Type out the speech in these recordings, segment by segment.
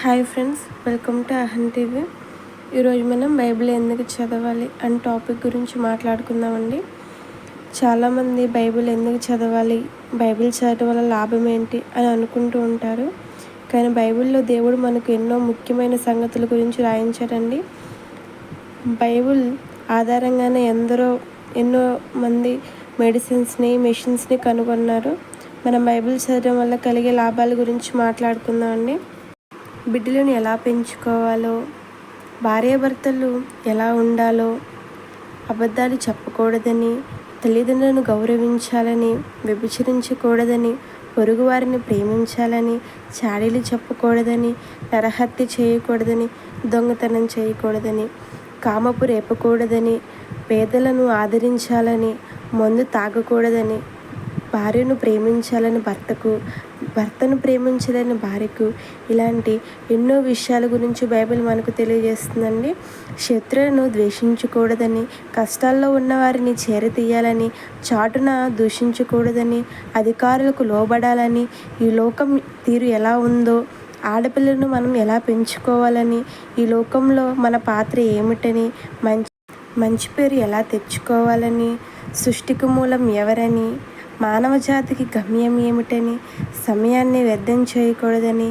Hi friends welcome to Ahan TV. ఈరోజు మనం Bible ఎందుకు చదవాలి అని టాపిక్ గురించి మాట్లాడుకుందామండి. చాలామంది బైబిల్ ఎందుకు చదవాలి బైబిల్ చదవడం వల్ల లాభం ఏంటి అని అనుకుంటూ ఉంటారు. కానీ బైబిల్లో దేవుడు మనకు ఎన్నో ముఖ్యమైన సంగతుల గురించి రాయించాడండి. బైబిల్ ఆధారంగానే ఎందరో ఎన్నో మంది మెడిసిన్స్ని మెషిన్స్ని కనుగొన్నారు. మనం బైబిల్ చదవడం వల్ల కలిగే లాభాల గురించి మాట్లాడుకుందాం అండి బిడ్డలను ఎలా పెంచుకోవాలో భార్యాభర్తలు ఎలా ఉండాలో అబద్ధాలు చెప్పకూడదని తల్లిదండ్రులను గౌరవించాలని వ్యభిచరించకూడదని పొరుగువారిని ప్రేమించాలని చాడీలు చెప్పకూడదని నరహత్య చేయకూడదని దొంగతనం చేయకూడదని కామపు రేపకూడదని పేదలను ఆదరించాలని మందు తాగకూడదని భార్యను ప్రేమించాలని భర్తకు భర్తను ప్రేమించలేని భార్యకు ఇలాంటి ఎన్నో విషయాల గురించి బైబిల్ మనకు తెలియజేస్తుందండి. శత్రువులను ద్వేషించకూడదని కష్టాల్లో ఉన్న వారిని చేరతీయాలని చాటున దూషించకూడదని అధికారులకు లోబడాలని ఈ లోకం తీరు ఎలా ఉందో ఆడపిల్లను మనం ఎలా పెంచుకోవాలని ఈ లోకంలో మన పాత్ర ఏమిటని మంచి మంచి పేరు ఎలా తెచ్చుకోవాలని సృష్టికి మూలం ఎవరని మానవ జాతికి గమ్యం ఏమిటని సమయాన్ని వ్యర్థం చేయకూడదని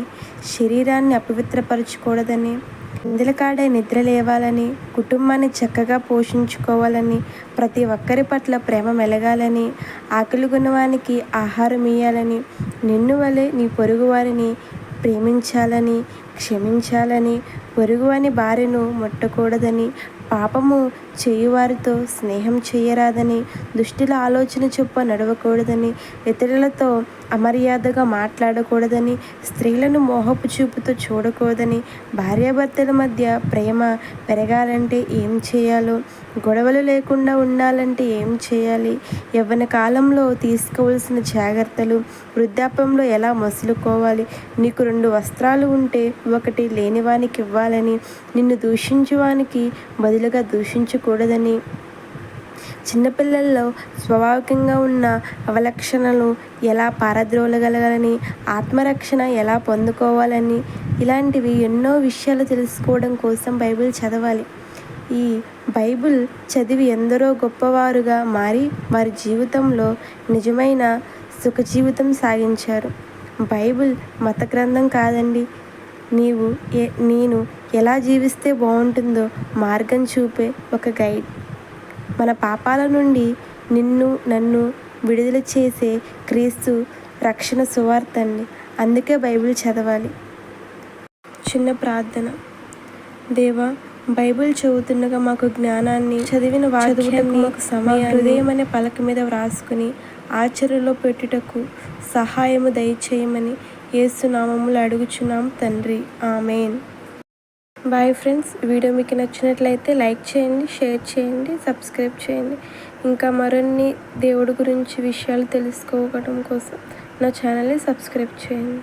శరీరాన్ని అపవిత్రపరచకూడదని ఇందులకాడే నిద్ర లేవాలని కుటుంబాన్ని చక్కగా పోషించుకోవాలని ప్రతి ఒక్కరి పట్ల ప్రేమ మెలగాలని ఆకలి గుణవానికి ఆహారం ఇయ్యాలని నిన్ను వలె నీ పొరుగువారిని ప్రేమించాలని క్షమించాలని పొరుగువాని భార్యను ముట్టకూడదని పాపము చేయువారితో స్నేహం చేయరాదని దుష్టుల ఆలోచన చొప్ప నడవకూడదని ఇతరులతో అమర్యాదగా మాట్లాడకూడదని స్త్రీలను మోహపు చూపుతో చూడకూడదని భార్యాభర్తల మధ్య ప్రేమ పెరగాలంటే ఏం చేయాలో గొడవలు లేకుండా ఉండాలంటే ఏం చేయాలి యవ్వన కాలంలో తీసుకోవాల్సిన జాగ్రత్తలు వృద్ధాప్యంలో ఎలా మసులుకోవాలి నీకు రెండు వస్త్రాలు ఉంటే ఒకటి లేనివానికి ఇవ్వాలని నిన్ను దూషించువానికి బదులుగా దూషించకూడదని. చిన్నపిల్లల్లో స్వాభావికంగా ఉన్న అవలక్షణలు ఎలా పారద్రోలగలగాలని ఆత్మరక్షణ ఎలా పొందుకోవాలని ఇలాంటివి ఎన్నో విషయాలు తెలుసుకోవడం కోసం బైబిల్ చదవాలి. ఈ బైబిల్ చదివి ఎందరో గొప్పవారుగా మారి వారి జీవితంలో నిజమైన సుఖ జీవితం సాగించారు. బైబిల్ మత గ్రంథం కాదండి. నీవు ఏ నేను ఎలా జీవిస్తే బాగుంటుందో మార్గం చూపే ఒక గైడ్. మన పాపాల నుండి నిన్ను నన్ను విడుదల చేసే క్రీస్తు రక్షణ సువార్త అండి అందుకే బైబిల్ చదవాలి. చిన్న ప్రార్థన. దేవా బైబిల్ చదువుతుండగా మాకు జ్ఞానాన్ని చదివిన వాక్యాన్ని మాకు సమయం హృదయం అనే పలక మీద వ్రాసుకుని ఆచరణలో పెట్టుటకు సహాయము దయచేయమని ఏసునామములు అడుగుచున్నాం తండ్రి. ఆమెన్. బాయ్ ఫ్రెండ్స్ వీడియో మీకు నచ్చినట్లయితే లైక్ చేయండి షేర్ చేయండి సబ్స్క్రైబ్ చేయండి. ఇంకా మరిన్ని దేవుడి గురించి విషయాలు తెలుసుకోవడం కోసం నా ఛానల్ని సబ్స్క్రైబ్ చేయండి.